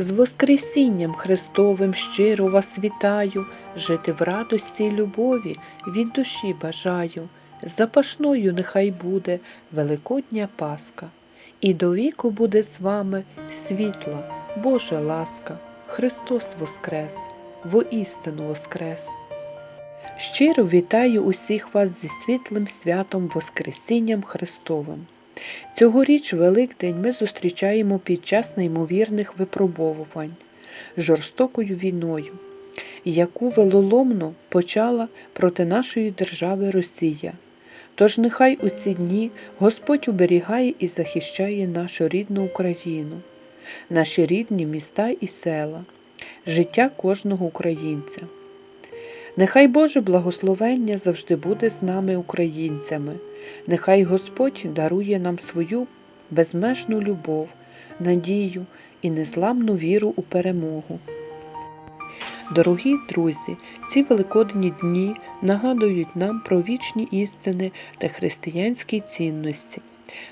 З Воскресінням Христовим щиро вас вітаю, жити в радості й любові від душі бажаю. Запашною нехай буде Великодня Пасха, і до віку буде з вами світла, Божа ласка, Христос Воскрес, воістину Воскрес. Щиро вітаю усіх вас зі світлим святом Воскресінням Христовим. Цьогоріч Великдень ми зустрічаємо під час неймовірних випробовувань, жорстокою війною, яку велоломно почала проти нашої держави Росія. Тож нехай у ці дні Господь уберігає і захищає нашу рідну Україну, наші рідні міста і села, життя кожного українця. Нехай Боже благословення завжди буде з нами, українцями. Нехай Господь дарує нам свою безмежну любов, надію і незламну віру у перемогу. Дорогі друзі, ці великодні дні нагадують нам про вічні істини та християнські цінності.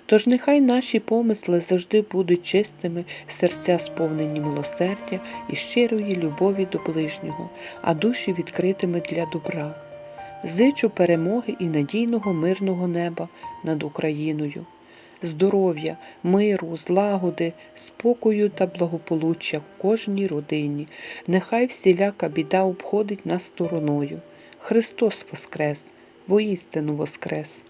Тож нехай наші помисли завжди будуть чистими, серця сповнені милосердя і щирої любові до ближнього, а душі відкритими для добра. Зичу перемоги і надійного мирного неба над Україною, здоров'я, миру, злагоди, спокою та благополуччя кожній родині. Нехай всіляка біда обходить нас стороною. Христос Воскрес, воістину Воскрес!